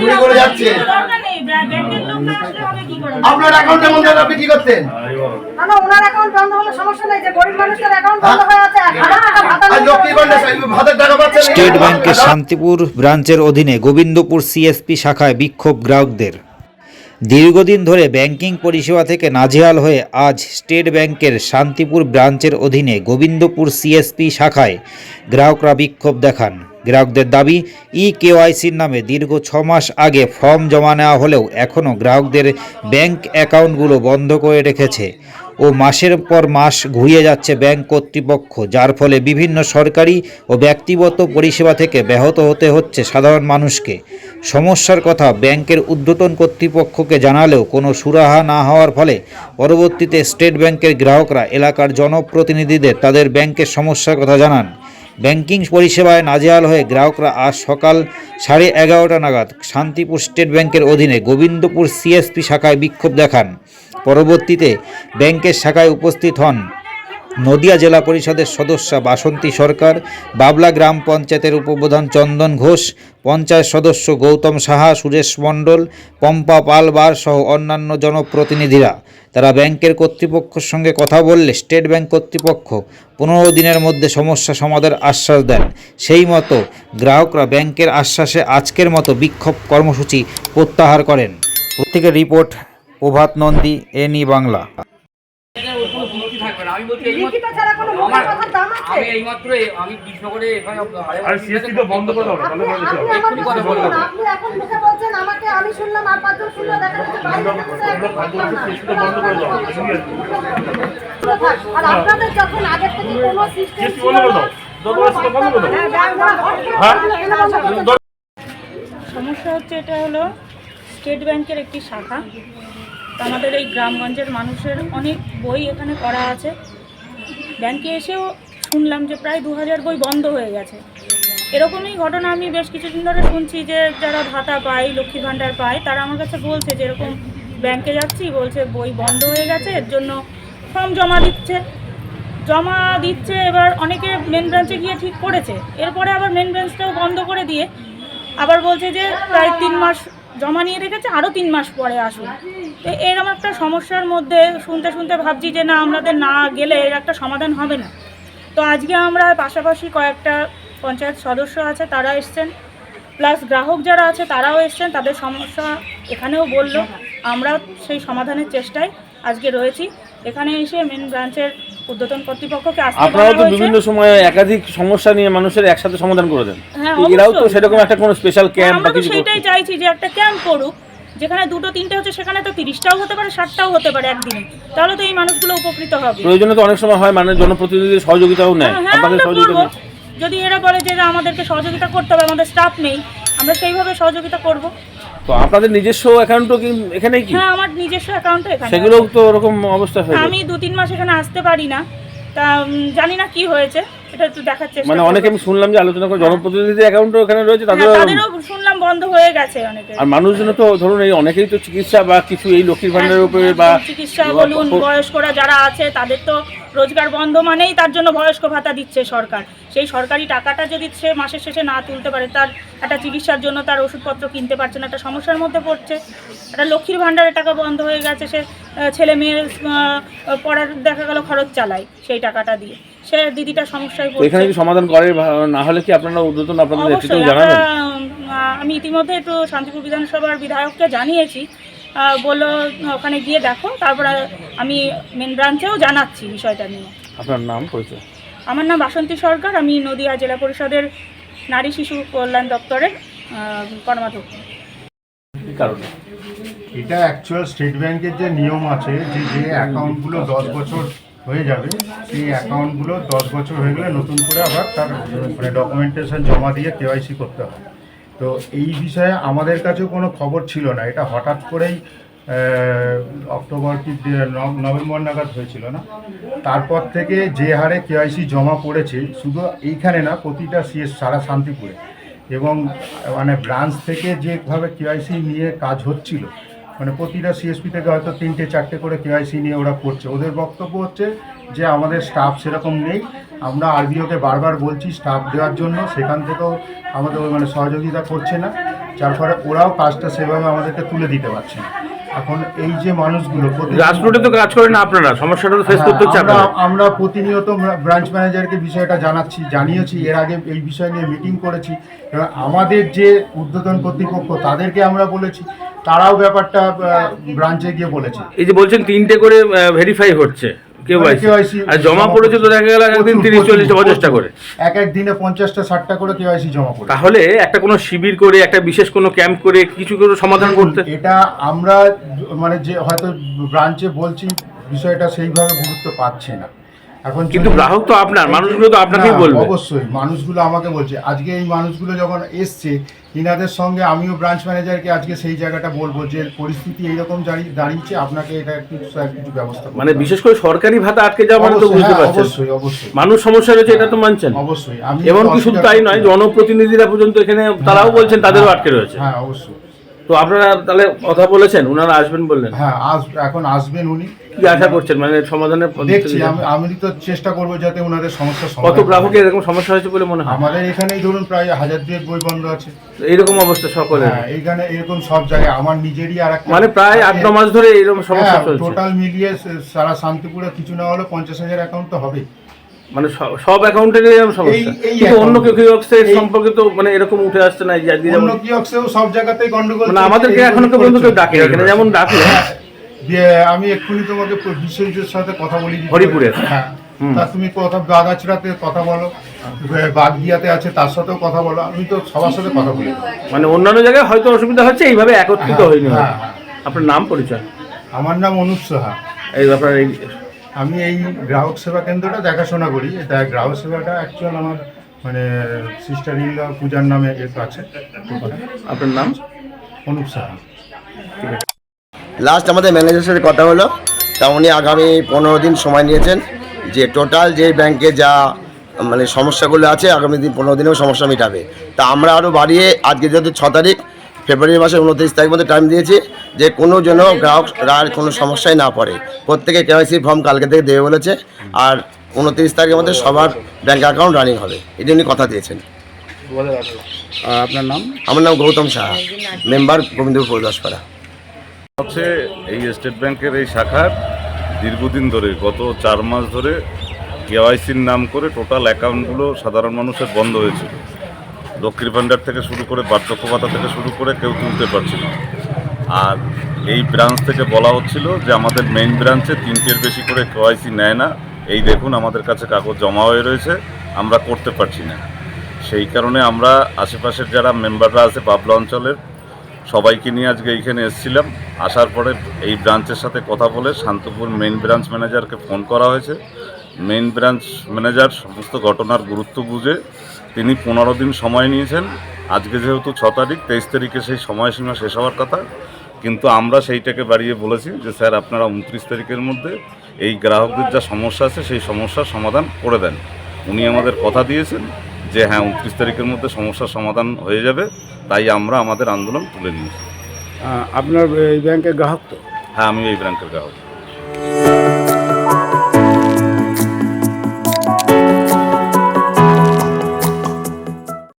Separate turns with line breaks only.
ঘুরে ঘুরে যাচ্ছে। আপনার অ্যাকাউন্টে বন্ধ হলে আপনি কি করতেন?
না না ওনার অ্যাকাউন্ট বন্ধ হলে সমস্যা নেই যে গরিব মানুষের অ্যাকাউন্ট বন্ধ হয়ে আছে
স্টেট ব্যাংকের শান্তিপুর ব্রাঞ্চের অধীনে গোবিন্দপুর সিএসপি শাখায় বিক্ষোভ গ্রাহকদের। দীর্ঘদিন ধরে ব্যাংকিং পরিষেবা থেকে নাজেহাল হয়ে আজ স্টেট ব্যাংকের শান্তিপুর ব্রাঞ্চের অধীনে গোবিন্দপুর সিএসপি শাখায় গ্রাহকরা বিক্ষোভ দেখান। গ্রাহকদের দাবি ই কেওয়াইসির নামে দীর্ঘ ছ মাস আগে ফর্ম জমা নেওয়া হলেও এখনও গ্রাহকদের ব্যাংক অ্যাকাউন্টগুলো বন্ধ করে রেখেছে। ও মাসের পর মাস ঘুরিয়ে যাচ্ছে ব্যাংক কর্তৃপক্ষ, যার ফলে বিভিন্ন সরকারি ও ব্যক্তিগত পরিষেবা থেকে ব্যাহত হতে হচ্ছে সাধারণ মানুষকে। সমস্যার কথা ব্যাংকের ঊর্ধ্বতন কর্তৃপক্ষকে জানালেও কোনো সুরাহা না হওয়ার ফলে পরবর্তীতে স্টেট ব্যাংকের গ্রাহকরা এলাকার জনপ্রতিনিধিদের তাদের ব্যাংকের সমস্যার কথা জানান। ব্যাংকিং পরিষেবায় নাজেহাল হয়ে গ্রাহকরা আজ সকাল সাড়ে এগারোটা নাগাদ শান্তিপুর স্টেট ব্যাংকের অধীনে গোবিন্দপুর সিএসপি শাখায় বিক্ষোভ দেখান। পরবর্তীতে ব্যাংকের শাখায় উপস্থিত হন। নদিয়া জেলা পরিষদের সদস্যা বাসন্তী সরকার, বাবলা গ্রাম পঞ্চায়েতের উপপ্রধান চন্দন ঘোষ, পঞ্চায়েত সদস্য গৌতম সাহা, সুরেশ মণ্ডল, পম্পা পালবার সহ অন্যান্য জনপ্রতিনিধিরা। তারা ব্যাংকের কর্তৃপক্ষের সঙ্গে কথা বললে স্টেট ব্যাংক কর্তৃপক্ষ পনেরো দিনের মধ্যে সমস্যা সমাধানের আশ্বাস দেন। সেই মতো গ্রাহকরা ব্যাংকের আশ্বাসে আজকের মতো বিক্ষোভ কর্মসূচি প্রত্যাহার করেন। প্রত্যেকের রিপোর্ট প্রভাত নন্দী এনি বাংলা
আর
আপনাদের যখন আগের থেকে কোনো সিস্টেম
হ্যাঁ
সমস্যা হচ্ছে এটা হলো স্টেট ব্যাংকের একটি শাখা তো আমাদের এই গ্রামগঞ্জের মানুষের অনেক বই এখানে করা আছে। ব্যাংকে এসেও শুনলাম যে প্রায় দু হাজার বই বন্ধ হয়ে গেছে। এরকমই ঘটনা আমি বেশ কিছুদিন ধরে শুনছি যে যারা ভাতা পায় লক্ষ্মী ভাণ্ডার পায়, তারা আমার কাছে বলছে যে এরকম ব্যাংকে যাচ্ছি, বলছে বই বন্ধ হয়ে গেছে, এর জন্য ফর্ম জমা দিচ্ছে। জমা দিচ্ছে এবার অনেকে মেন ব্রাঞ্চে গিয়ে ঠিক করেছে। এরপরে আবার মেন ব্রাঞ্চটাও বন্ধ করে দিয়ে আবার বলছে যে প্রায় তিন মাস জমা নিয়ে রেখেছে আরও তিন মাস পরে আসুন তো এরকম একটা সমস্যার মধ্যে শুনতে শুনতে ভাবছি যে না, আমাদের না গেলে এর একটা সমাধান হবে না। তো আজকে আমরা পাশাপাশি কয়েকটা পঞ্চায়েত সদস্য আছে, তারা এসছেন। প্লাস গ্রাহক যারা আছে, তারাও এসছেন, তাদের সমস্যা এখানেও বলল। আমরা সেই সমাধানের চেষ্টায় আজকে রয়েছি। এখানে এসে মেন ব্রাঞ্চের উদ্যতন কর্তৃপক্ষকে বলা
তো। বিভিন্ন সময়ে একাধিক সমস্যা নিয়ে মানুষের একসাথে সমাধান করে দেন।
হ্যাঁ,
এরাও তো সেরকম একটা কোনো স্পেশাল ক্যাম্প বা কিছু
সেইটাই চাইছি যে একটা ক্যাম্প করুক যেখানে দুটো তিনটে হচ্ছে সেখানে তো তিরিশটাও হতে পারে ষাটটাও হতে পারে একদিনে। তাহলে তো এই মানুষগুলো উপকৃত হবে।
প্রয়োজনে তো অনেক সময় হয় মানে জনপ্রতিনিধিদের সহযোগিতাও নেয়।
হ্যাঁ
আপনাদের সহযোগিতা
যদি এরা বলে যে আমাদেরকে সহযোগিতা করতে হবে আমাদের স্টাফ নেই আমরা সেইভাবে সহযোগিতা করব।
তো আপনাদের নিজস্ব অ্যাকাউন্টও কি এখানে কি?
হ্যাঁ আমার নিজস্ব অ্যাকাউন্ট এখানে
সেগুলোও তো ওরকম অবস্থা হয়ে
আমি দু তিন মাস এখানে আসতে পারি না। তা জানি না কি হয়েছে এটা একটু দেখার চেষ্টা
মানে অনেকে আমি শুনলাম যে আলোচনা করে জনপ্রতিনিধিদের অ্যাকাউন্টও এখানে রয়েছে
হ্যাঁ,
তাদেরও
তাদেরও শুনলাম বন্ধ হয়ে গেছে অনেকে।
আর মানুষজন তো ধরুন এই অনেকেই তো চিকিৎসা বা কিছু এই লক্ষ্মীর ভান্ডারের উপরে বা
চিকিৎসা বলুন বয়স্করা যারা আছে তাদের তো রোজগার বন্ধ মানেই তার জন্য বয়স্ক ভাতা দিচ্ছে সরকার। সেই সরকারি টাকাটা যদি সে মাসের শেষে না তুলতে পারে তার একটা চিকিৎসার জন্য তার ওষুধপত্র কিনতে পারছে না একটা সমস্যার মধ্যে পড়ছে। একটা লক্ষ্মীর ভাণ্ডারের টাকা বন্ধ হয়ে গেছে সে ছেলে মেয়ের পড়ার দেখা গেল খরচ চালায় সেই টাকাটা দিয়ে। সে দিদিটা সমস্যায়
তো এখানে কি সমাধান করে না হলে কি আপনারা উদ্যোতন আপনাদের নেতৃত্ব জানাবেন?
আমি ইতিমধ্যে একটু শান্তিপুর বিধানসভার বিধায়ককে জানিয়েছি। বলল ওখানে গিয়ে দেখো। তারপরে আমি মেন ব্রাঞ্চেও জানাচ্ছি বিষয়টা নিয়ে।
আপনার নাম পরিচয়?
আমার নাম বাসন্তী সরকার। আমি নদিয়া জেলা পরিষদের নারী শিশু কল্যাণ দপ্তরের কর্মাধ্যক্ষ।
কারণে?
এটা অ্যাকচুয়াল স্টেট ব্যাংকের যে নিয়ম আছে যে যে অ্যাকাউন্টগুলো দশ বছর হয়ে যাবে, সেই অ্যাকাউন্টগুলো দশ বছর হয়ে গেলে নতুন করে আবার তার মানে ডকুমেন্টেশন জমা দিয়ে কেওয়াইসি করতে হয় তো এই বিষয়ে আমাদের কাছেও কোনো খবর ছিল না। এটা হঠাৎ করেই অক্টোবর কি নভেম্বর নাগাদ হয়েছিল না? তারপর থেকে যে হারে কেওয়াইসি জমা পড়েছে, শুধু এইখানে না, প্রতিটা সিএস, সারা শান্তিপুরে। এবং মানে ব্রাঞ্চ থেকে যেভাবে কেওয়াইসি নিয়ে কাজ হচ্ছিল মানে প্রতিটা সিএসপি থেকে হয়তো তিনটে চারটে করে কেওয়াইসি নিয়ে ওরা করছে। ওদের বক্তব্য হচ্ছে যে আমাদের স্টাফ সেরকম নেই। আমরা আরবিওকে বারবার বলছি স্টাফ দেওয়ার জন্য। সেখান থেকেও আমাদের মানে সহযোগিতা করছে না। যার ফলে ওরাও কাজটা সেভাবে আমাদেরকে তুলে দিতে পারছে না। এখন এই যে মানুষগুলো
রাজরোডে তো কাজ করেন আপনারা? সমস্যাটা তো ফেস করতে হচ্ছে
হ্যাঁ, আমরা আমরা প্রতিনিয়ত ব্রাঞ্চ ম্যানেজারকে বিষয়টা জানাচ্ছি জানিয়েছি। এর আগে এই বিষয় নিয়ে মিটিং করেছি। এবার আমাদের যে উদ্বোধন কর্তৃপক্ষ তাদেরকে আমরা বলেছি তারাও ব্যাপারটা ব্রাঞ্চে গিয়ে বলেছে।
এই যে বলছেন তিনটে করে ভেরিফাই হচ্ছে আর জমা পড়েছে তো দেখা গেল একদিন
প্রচুর,
তিরিশ
প্রচুর,
পঞ্চাশটা করে।
এক এক দিনে পঞ্চাশটা ষাটটা করে কেওয়াইসি জমা করে
তাহলে একটা কোনো শিবির করে একটা বিশেষ কোনো ক্যাম্প করে কিছু করে সমাধান করতে
এটা আমরা মানে যে হয়তো ব্রাঞ্চে বলছি বিষয়টা সেইভাবে গুরুত্ব পাচ্ছে না। এখন
কিন্তু গ্রাহক তো আপনার মানুষগুলো তো আপনাকেই বলবে।
অবশ্যই মানুষগুলো আমাকে বলছে। আজকে এই মানুষগুলো যখন এসছে ইনাদের সঙ্গে আমিও ব্রাঞ্চ ম্যানেজারকে আজকে সেই জায়গাটা বলব যে পরিস্থিতি এইরকম দাঁড়িয়ে দাঁড়িয়েছে আপনাকে এটা একটু কিছু ব্যবস্থা
মানে বিশেষ করে সরকারি ভাতা আটকে যাওয়া মানে তো বুঝতে
হ্যাঁ,
পারছেন।
অবশ্যই অবশ্যই।
মানুষ সমস্যা রয়েছে এটা তো মানছেন।
অবশ্যই আমি
এমনকি শুধু তাই নয় জনপ্রতিনিধিরা পর্যন্ত এখানে তারাও বলছেন তাদেরও আটকে রয়েছে।
হ্যাঁ অবশ্যই।
তো আপনারা তাহলে কথা বলেছেন? ওনারা আসবেন বললেন?
হ্যাঁ আস এখন আসবেন উনি।
কি আশা করছেন? মানে সমাধানের
দেখছি আমি আমি তো চেষ্টা করব যাতে ওনাদের সমস্যা
কত গ্রাহকের এরকম সমস্যা হয়েছে বলে মনে হয়?
আমাদের এখানেই ধরুন প্রায় হাজার দুয়েক বই বন্ধ আছে।
এইরকম অবস্থা সকলের।
হ্যাঁ এইখানে এরকম সব জায়গায় আমার নিজেরই আর একটা
মানে প্রায় আট ন মাস ধরে এইরকম সমস্যা চলছে।
টোটাল মিলিয়ে সারা শান্তিপুরে কিছু না হলে পঞ্চাশ হাজার অ্যাকাউন্ট তো হবে
মানে সব অ্যাকাউন্টেরই এরকম সমস্যা কিন্তু অন্য কেউ কেউ
এই-
সম্পর্কে তো মানে এরকম উঠে আসছে না যে আজকে যেমন
কিয়ক্সেও সব জায়গাতেই গন্ডগোল
মানে আমাদেরকে এখনও কেউ পর্যন্ত কেউ ডাকে এখানে যেমন ডাকলো
দিয়ে আমি এক্ষুনি তোমাকে বিশ্বজিতের সাথে কথা বলি দিতে
হরিপুরের।
পারি। হ্যাঁ। তা তুমি কথা বাগাছড়াতে কথা বলো বাগদিয়াতে আছে তার সাথেও কথা বলো আমি তো সবার সাথে কথা বলি
মানে অন্যান্য জায়গায় হয়তো অসুবিধা হচ্ছে এইভাবে একত্রিত
হ্যাঁ,
হয়নি
হ্যাঁ। হ্যাঁ।
আপনার নাম পরিচয়
আমার নাম অনুপ সাহা
এই ব্যাপারে এই
আমি এই গ্রাহক সেবা কেন্দ্রটা দেখাশোনা করি। এটা গ্রাহক সেবাটা অ্যাকচুয়াল আমার মানে সিস্টার ইনলা পূজার নামে এর আছে
আপনার নাম?
অনুপ সাহা।
লাস্ট আমাদের ম্যানেজারের সাথে কথা হলো। তা উনি আগামী পনেরো দিন সময় নিয়েছেন যে টোটাল যে ব্যাংকে যা মানে সমস্যাগুলো আছে আগামী দিন পনেরো দিনেও সমস্যা মেটাবে। তা আমরা আরও বাড়িয়ে আজকে যেহেতু ছ তারিখ ফেব্রুয়ারি মাসের উনত্রিশ তারিখ মধ্যে টাইম দিয়েছি যে কোনো যেন গ্রাহকরা আর কোনো সমস্যায় না পড়ে। প্রত্যেকে কেওয়াইসি ফর্ম কালকে থেকে দেবে বলেছে আর উনত্রিশ তারিখের মধ্যে সবার ব্যাঙ্ক অ্যাকাউন্ট রানিং হবে। এটা উনি কথা দিয়েছেন।
আপনার নাম?
আমার নাম গৌতম সাহা মেম্বার গোবিন্দপুর পৌরদশপাড়া
হচ্ছে এই স্টেট ব্যাংকের এই শাখার দীর্ঘদিন ধরে গত চার মাস ধরে কেওয়াইসির নাম করে টোটাল অ্যাকাউন্টগুলো সাধারণ মানুষের বন্ধ হয়েছিল। লক্ষ্মীর ভাণ্ডার থেকে শুরু করে বার্ধক্য ভাতা থেকে শুরু করে কেউ তুলতে পারছিল। আর এই ব্রাঞ্চ থেকে বলা হচ্ছিল যে আমাদের মেইন ব্রাঞ্চে তিনটের বেশি করে কেওয়াইসি নেয় না। এই দেখুন আমাদের কাছে কাগজ জমা হয়ে রয়েছে, আমরা করতে পারছি না। সেই কারণে আমরা আশেপাশের যারা মেম্বাররা আছে বাবলা অঞ্চলের, সবাইকে নিয়ে আজকে এইখানে এসেছিলাম। আসার পরে এই ব্রাঞ্চের সাথে কথা বলে শান্তপুর মেইন ব্রাঞ্চ ম্যানেজারকে ফোন করা হয়েছে। মেইন ব্রাঞ্চ ম্যানেজার সমস্ত ঘটনার গুরুত্ব বুঝে তিনি পনেরো দিন সময় নিয়েছেন। আজকে যেহেতু ছ তারিখ তেইশ তারিখে সেই সময়সীমা শেষ হওয়ার কথা। কিন্তু আমরা সেইটাকে বাড়িয়ে বলেছি যে স্যার আপনারা উনত্রিশ তারিখের মধ্যে এই গ্রাহকদের যা সমস্যা আছে সেই সমস্যার সমাধান করে দেন। উনি আমাদের কথা দিয়েছেন যে হ্যাঁ উনত্রিশ তারিখের মধ্যে সমস্যার সমাধান হয়ে যাবে। তাই আমরা আমাদের আন্দোলন তুলে নিয়েছি।
আপনার এই ব্যাংকের গ্রাহক তো?
হ্যাঁ আমি এই ব্যাংকের গ্রাহক।